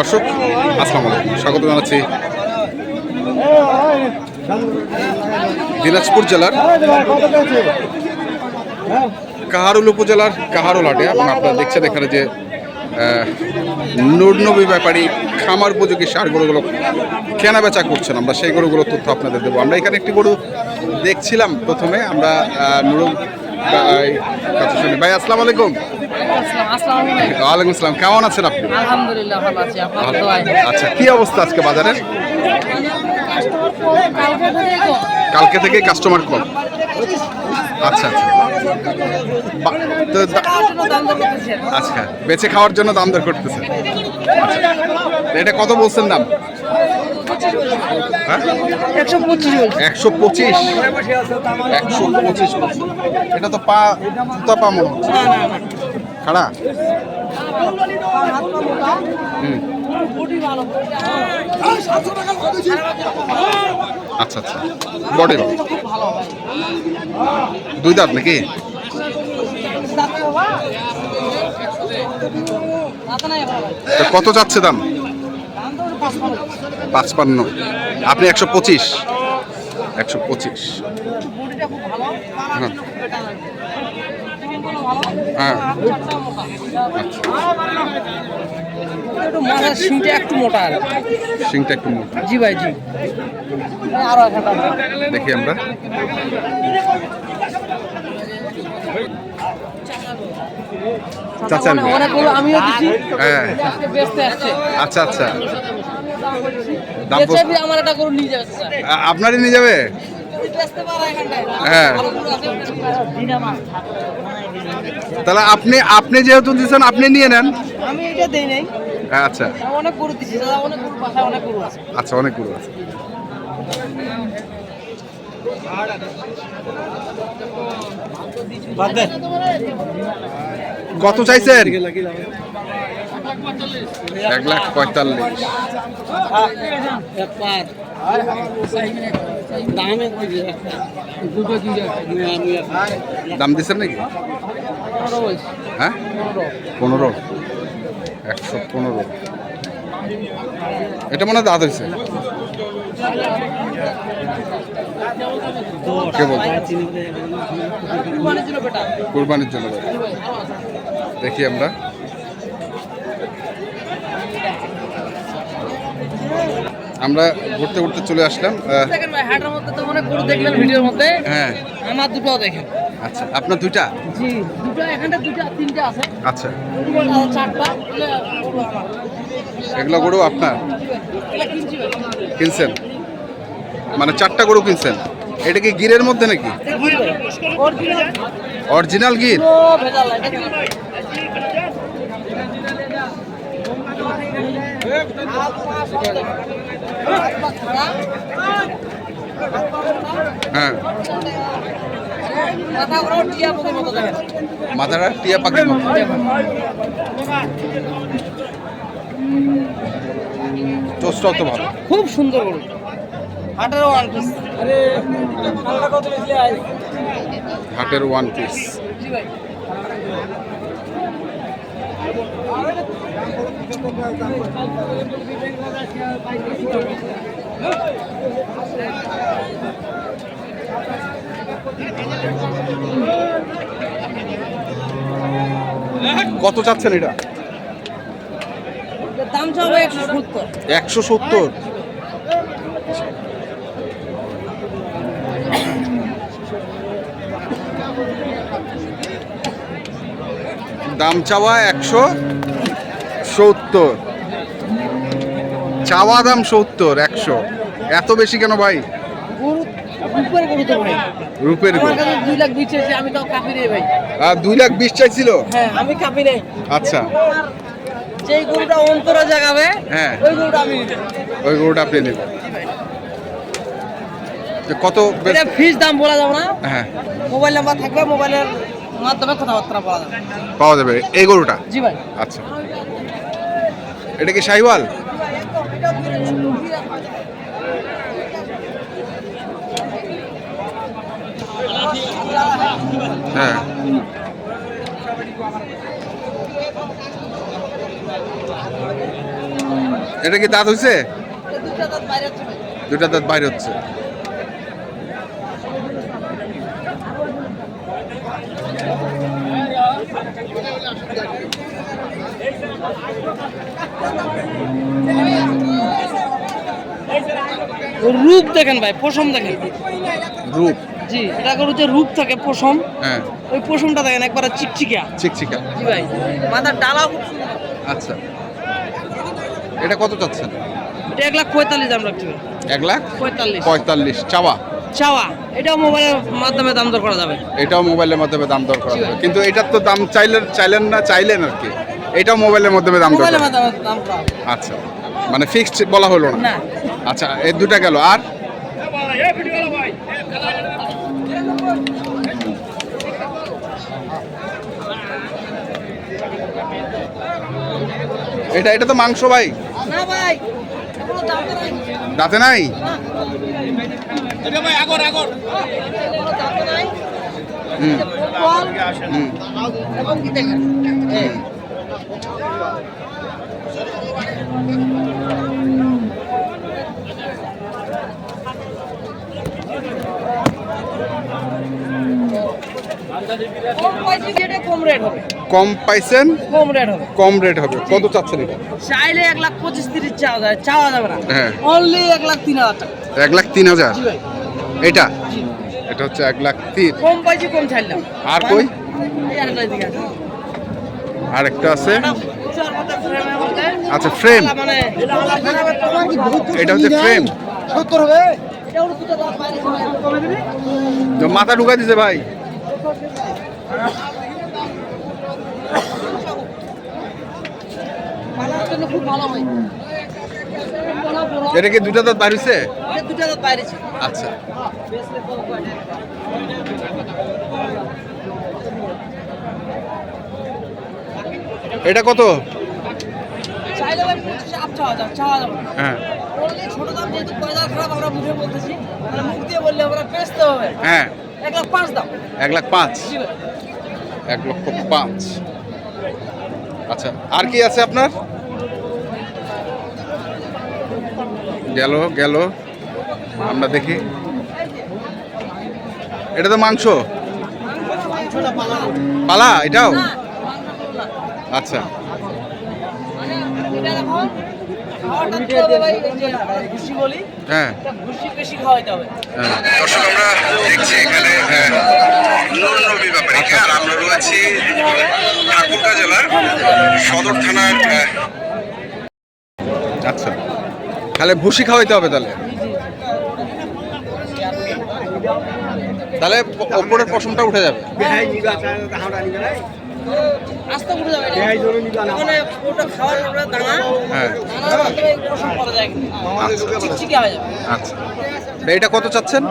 দর্শক আসসালামু আলাইকুম। স্বাগত জানাচ্ছি দিনাজপুর জেলার কাহারুল উপজেলার কাহারুল হাটে। এবং আপনারা দেখছেন এখানে যে আহ, নুরনবী ব্যাপারী খামার উপযোগী সার গরুগুলো কেনা বেচা করছেন। আমরা সেই গরুগুলোর তথ্য আপনাদের দেবো। আমরা এখানে একটি গরু দেখছিলাম প্রথমে। আমরা নুরুল ভাই আসসালামু আলাইকুম। ওয়ালাইকুম আসসালাম। কেমন আছেন আপনি? আলহামদুলিল্লাহ ভালো আছি। আপনার দোয়ায় আচ্ছা কি অবস্থা আজকে বাজারে? কালকে থেকে কাস্টমার কম। আচ্ছা আচ্ছা। আচ্ছা বেঁচে খাওয়ার জন্য দাম দর করতেছে আচ্ছা। এটা কত বলছেন দাম? হ্যাঁ? একশো পঁচিশ। একশো পঁচিশ একশো পঁচিশ এটা তো পা পা মনে হচ্ছে খাড়া। আচ্ছা আচ্ছা বডি দুই দাঁত নাকি কত যাচ্ছে দাম। পাঁচপান্ন আপনি একশো পঁচিশ একশো পঁচিশ হ্যাঁ। জন্য খুব বেটার লাগে। জীবনগুলো ভালো। হ্যাঁ। মোটা। একটু মাথার শিংটা একটু মোটা। আর একটু মোটা জি ভাই জি। আরও একটা দেখি আমরা। চাচা অনেকগুলো আমিও হ্যাঁ। আচ্ছা আচ্ছা। আপনারই নিয়ে যাবে? হ্যাঁ। গরু তাহলে আপনি আপনি যেহেতু দিচ্ছেন আপনি নিয়ে নেন। আমি এটা দেই নাই। আচ্ছা। অনেক গরু দিচ্ছি দাদা অনেক গরু বাসায় অনেক গরু আছে। আচ্ছা অনেকগুলো আছে। কত চাইছেন? এক লাখ পঁয়তাল্লিশ। একবার দামে দিচ্ছেন নাকি? হ্যাঁ? পনেরো। একশো পনেরো। এটা মনে হয় দাঁত হয়েছে। কে কুরবানির জন্য। দেখি আমরা। আমরা ঘুরতে ঘুরতে চলে আসলাম আহ, দেখেন ভাই হাটের মধ্যে তো অনেক গরু দেখলেন ভিডিওর মধ্যে। হ্যাঁ। আমার দুটো দেখেন। আচ্ছা আপনার দুইটা? জি দুটো এখানটা দুটো তিনটা আছে। আচ্ছা। চারটা এগুলো গরু আমার। এগুলো গরু আপনার? কিনছেন? মানে চারটা গরু কিনছেন? এটা কি গিরের মধ্যে নাকি? অরিজিনাল গির কোনো ভেজাল নাই দেখেন হ্যাঁ। মাথাটা টিয়া পাখির মতো। চোষটাও তো ভালো। খুব সুন্দর গরু হাটের ওয়ান পিস হাটের ওয়ান পিস জি ভাই। কত চাচ্ছেন এটা? দাম চাবে একশো সত্তর। একশো সত্তর? দাম চাওয়া একশো। সত্তর। চাওয়া দাম সত্তর একশো। এত বেশি কেন ভাই? রূপের আর দুই লাখ বিশ চাইছিল? হ্যাঁ আমি কাপি নেই আচ্ছা। যেই গরুটা অন্তরে জাগাবে হ্যাঁ। ওই গরুটা আমি ওই গরুটা আপনি নেবেন। কত এটা ফিস দাম বলা যাবে না। হ্যাঁ। মোবাইল নাম্বার থাকবে মোবাইলের মাধ্যমে কথাবার্তা বলা যাবে। পাওয়া যাবে। এই গরুটা? জি ভাই। আচ্ছা। এটা কি শাহিওয়াল হ্যাঁ। এটা কি দাঁত হয়েছে দুটা দাঁত বাইরে হচ্ছে ভাই দুটা দাঁত বাইরে হচ্ছে ওর রূপ দেখেন ভাই পশম দেখেন। রূপ। জি এটা গরু যে রূপ থাকে পশম। হ্যাঁ। ওই পশমটা দেখেন একবার চিকচিকা। চিকচিকা। জি ভাই মাথার ডালা খুব সুন্দর। আচ্ছা। এটা কত চাচ্ছেন? এটা এক লাখ পঁয়তাল্লিশ দাম রাখছি এক লাখ পঁয়তাল্লিশ। পঁয়তাল্লিশ চাওয়া। চাওয়া এটাও মোবাইলের মাধ্যমে দাম দর করা যাবে। এটাও মোবাইলের মাধ্যমে দাম দর করা যাবে। কিন্তু এটার তো দাম চাইলেন চাইলেন না চাইলেন আর কি। এটাও মোবাইলের মাধ্যমে দাম দর মোবাইলের মাধ্যমে দাম আচ্ছা মানে ফিক্সড বলা হলো না? আচ্ছা এই দুটা গেল আর? এটা এটা তো মাংস ভাই। না ভাই দাঁতে নাই? হুম। হুম। কম পাইছেন কম রেট হবে। কম রেট হবে। কত চাচ্ছেন এটা? চাইলে এক লাখ পঁচিশ তিরিশ চাওয়া যায় চাওয়া যাবে না। হ্যাঁ। অনলি এক লাখ তিন হাজার টাকা। এক লাখ তিন হাজার? এটা? এটা হচ্ছে এক লাখ তিন। কম পাইছি কম ছাড়লাম। আর কই? এই আরেকটা আছে। আর একটা আছে। আচ্ছা। মানে এটা হচ্ছে ফ্রেম? মাথা ঢুকাই দিছে ভাই। এটা কি দুটা দাঁত বাড়িছে এটা দাঁত বাইরে আচ্ছা এটা কত। হ্যাঁ। বললে ছোট দাম যেহেতু পয়সা খারাপ আমরা মুখে বলতেছি মুখ দিয়ে বললে আমরা বেচতে হবে। হ্যাঁ। এক লাখ পাঁচ দাম এক লাখ পাঁচ? এক লক্ষ পাঁচ। আচ্ছা আর কি আছে আপনার? গেল গেল। আমরা দেখি। এটা তো মাংস? পালা। পালা এটাও। আচ্ছা। মানে হ্যাঁ। এটা ভুসি বেশি খাওয়াইতে হবে। দর্শক আমরা দেখছি এখানে হ্যাঁ। নুরনবী ব্যাপারী আর আমরা রয়েছি ঠাকুরগাঁ জেলার সদর থানার আচ্ছা। তাহলে ভুসি খাওয়াইতে হবে তাহলে? তাহলে ওপরের পশমটা উঠে যাবে। আস্তে উঠে যাবে এটা। ওখানে ওটা খাওয়ার ওটা দানা, হ্যাঁ। যায়। চিকচিকে হয়ে যাবে। আচ্ছা। এটা কত চাচ্ছেন?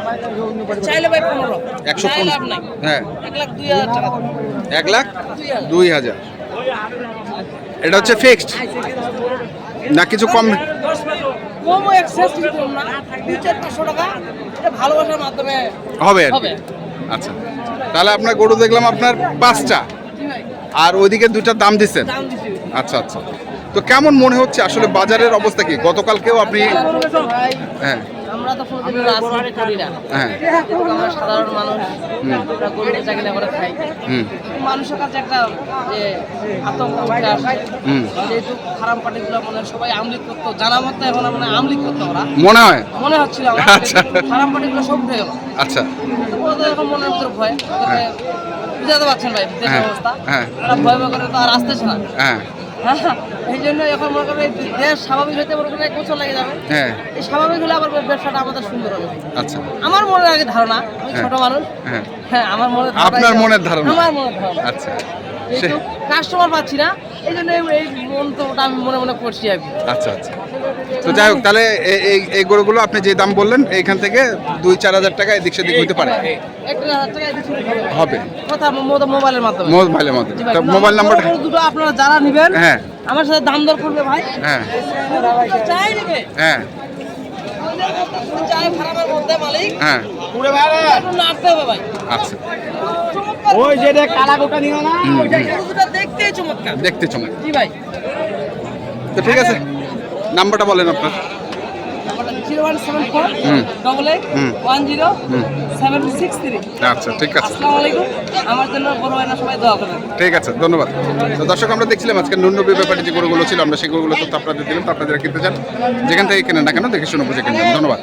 চাইলে ভাই পনেরো। একশো চাইলে লাভ নাই। হ্যাঁ। এক লাখ দুই হাজার টাকা এক লাখ দুই হাজার। এটা হচ্ছে ফিক্সড না কিছু কম? কমও excess কিছু কম না। দুই চার পাঁচশো টাকা, এটা ভালোবাসার মাধ্যমে হবে আর কি। আচ্ছা। তাহলে আপনার গরু দেখলাম আপনার পাঁচটা। আর ওইদিকে দুইটার দাম দিচ্ছেন? আচ্ছা আচ্ছা। তো কেমন মনে হচ্ছে আসলে বাজারের অবস্থা কি? গতকালকেও আপনি হ্যাঁ। আমরা তো কোনোদিন রাজনীতি করি না। হ্যাঁ। আমরা সাধারণ মানুষ করে খাই। মানুষের কাছে একটা যে আতঙ্ক উঠে আসে। যেহেতু খারাপ পার্টিগুলো মনে হয় সবাই আমলিক করতো জানা মতো এখন মানে আমলিক করতো ওরা। মনে হয়? মনে হচ্ছিল আচ্ছা। খারাপ পার্টিগুলো সব উঠে গেল। আচ্ছা। এখন মনের ভিতরে ভয়। ওদেরকে বুঝাতে পারছেন ভাই দেশের হ্যাঁ, অবস্থা। হ্যাঁ। ভয় করে তো আর আসতেছে না। হ্যাঁ। হ্যাঁ এই জন্য এখন মনে করেন দেশ স্বাভাবিক হতে মনে করেন এক বছর লেগে যাবে। হ্যাঁ। এই স্বাভাবিক হলে আবার ব্যবসাটা আমাদের সুন্দর হবে। আচ্ছা। আমার মনের আগে ধারণা আমি। ছোট মানুষ। হ্যাঁ। আমার মনে আপনার মনের ধারণা? আমার মনের ধারণা। আচ্ছা। কাস্টমার পাচ্ছি না এই জন্য এই- এই মন্তব্যটা আমি মনে মনে করছি আর আচ্ছা আচ্ছা। তো যাই হোক তাহলে এই এই গরুগুলো আপনি যে দাম বললেন এইখান থেকে দুই চার হাজার টাকা এদিক সেদিক হইতে পারে। হবে। হবে কথা মো- মোবাইলের মাধ্যমে। মোবাইলের মোবাইল নাম্বারটা দুটো আপনারা যারা নেবেন হ্যাঁ। আমার সাথে দাম দর করবে ভাই। হ্যাঁ। চাই নেবে হ্যাঁ। হ্যাঁ। আচ্ছা। ওই যেটা কালা গোটা নিও না? হুম, হুম। দুটো দেখতেই চমৎকার। দেখতে জি ভাই। তো ঠিক আছে। নাম্বারটা বলেন আপনার আচ্ছা ঠিক আছে ঠিক আছে ধন্যবাদ দর্শক আমরা দেখছিলাম আজকে ন্যূনবী ব্যাপারে যে গরুগুলো ছিল আমরা সেই গরুগুলো তো আপনাদের দিলাম আপনাদের কিনতে চান যেখান থেকে কেনেন না কেন দেখে শুনে বুঝে কিনবেন ধন্যবাদ